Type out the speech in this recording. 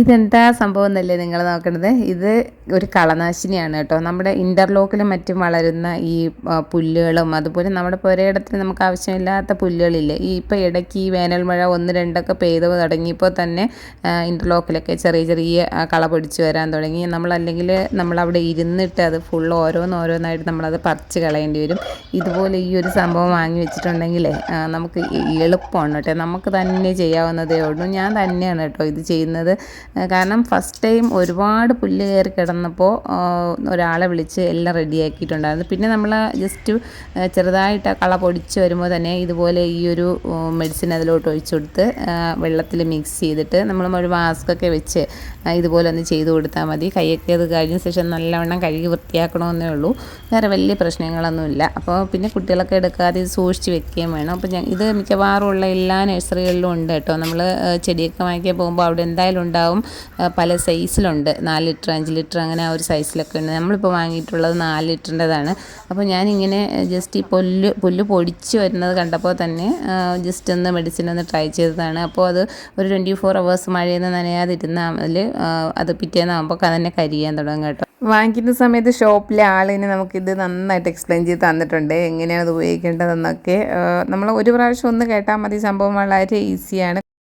ഇതെന്താ സംഭവം എന്നല്ലേ നിങ്ങൾ നോക്കണത്? ഇത് ഒരു കളനാശിനിയാണ് കേട്ടോ. നമ്മുടെ ഇന്റർലോക്കിലും മറ്റും വളരുന്ന ഈ പുല്ലുകളും അതുപോലെ നമ്മുടെ പുരയിടത്തിന് നമുക്ക് ആവശ്യമില്ലാത്ത പുല്ലുകളില്ലേ? ഈ ഇപ്പോൾ ഇടയ്ക്ക് ഈ വേനൽ മഴ ഒന്ന് രണ്ടൊക്കെ പെയ്ത് തുടങ്ങിയപ്പോൾ തന്നെ ഇന്റർലോക്കിലൊക്കെ ചെറിയ ചെറിയ കള പൊടിച്ച് വരാൻ തുടങ്ങി. നമ്മളല്ലെങ്കിൽ നമ്മളവിടെ ഇരുന്നിട്ട് അത് ഫുൾ ഓരോന്നോരോന്നായിട്ട് നമ്മളത് പറിച്ച് കളയേണ്ടി വരും. ഇതുപോലെ ഈ ഒരു സംഭവം വാങ്ങി വെച്ചിട്ടുണ്ടെങ്കിലേ നമുക്ക് എളുപ്പമാണ് കേട്ടോ. നമുക്ക് തന്നെ ചെയ്യാവുന്നതേ ഉള്ളൂ. ഞാൻ തന്നെയാണ് കേട്ടോ ഇത് ചെയ്യുന്നത്. കാരണം ഫസ്റ്റ് ടൈം ഒരുപാട് പുല്ല് കയറി കിടന്നപ്പോൾ ഒരാളെ വിളിച്ച് എല്ലാം റെഡിയാക്കിയിട്ടുണ്ടായിരുന്നു പിന്നെ നമ്മൾ ജസ്റ്റ് ചെറുതായിട്ട് കള പൊടിച്ച് വരുമ്പോൾ തന്നെ ഇതുപോലെ ഈ ഒരു മെഡിസിൻ അതിലോട്ട് ഒഴിച്ചു കൊടുത്ത് വെള്ളത്തിൽ മിക്സ് ചെയ്തിട്ട് നമ്മൾ ഒരു മാസ്കൊക്കെ വെച്ച് ഇതുപോലെ ഒന്ന് ചെയ്ത് കൊടുത്താൽ മതി. കൈയൊക്കെ അത് കഴിഞ്ഞ ശേഷം നല്ലവണ്ണം കഴുകി വൃത്തിയാക്കണമെന്നേ ഉള്ളൂ. വേറെ വലിയ പ്രശ്നങ്ങളൊന്നുമില്ല. അപ്പോൾ പിന്നെ കുട്ടികളൊക്കെ എടുക്കാതെ ഇത് സൂക്ഷിച്ച് വെക്കുകയും വേണം. അപ്പോൾ ഞാൻ ഇത് മിക്കവാറും ഉള്ള എല്ലാ നഴ്സറികളിലും ഉണ്ട് കേട്ടോ. നമ്മൾ ചെടിയൊക്കെ വാങ്ങിക്കാൻ പോകുമ്പോൾ അവിടെ എന്തായാലും ഉണ്ടാവും. ആ, പല സൈസിലുണ്ട്. നാല് ലിറ്റർ അഞ്ച് ലിറ്റർ അങ്ങനെ ആ ഒരു സൈസിലൊക്കെ ഉണ്ട്. നമ്മളിപ്പോൾ വാങ്ങിയിട്ടുള്ളത് നാല് ലിറ്ററിന്റെതാണ്. അപ്പോൾ ഞാനിങ്ങനെ ജസ്റ്റ് ഈ പുല്ല് പുല്ല് പൊടിച്ച് വരുന്നത് കണ്ടപ്പോൾ തന്നെ ജസ്റ്റ് ഒന്ന് മെഡിസിൻ ഒന്ന് ട്രൈ ചെയ്തതാണ്. അപ്പോൾ അത് ഒരു ട്വന്റി ഫോർ അവേഴ്സ് മഴയിൽ നിന്ന് നനയാതിരുന്നാൽ അത് പിറ്റേന്നാകുമ്പോൾ തന്നെ കരിയാൻ തുടങ്ങും കേട്ടോ. വാങ്ങിക്കുന്ന സമയത്ത് ഷോപ്പിലെ ആളിന് നമുക്കിത് നന്നായിട്ട് എക്സ്പ്ലെയിൻ ചെയ്ത് തന്നിട്ടുണ്ട്. എങ്ങനെയാണ് അത് ഉപയോഗിക്കേണ്ടതെന്നൊക്കെ നമ്മൾ ഒരു പ്രാവശ്യം ഒന്ന് കേട്ടാൽ മതി. സംഭവം വളരെ ഈസിയാണ്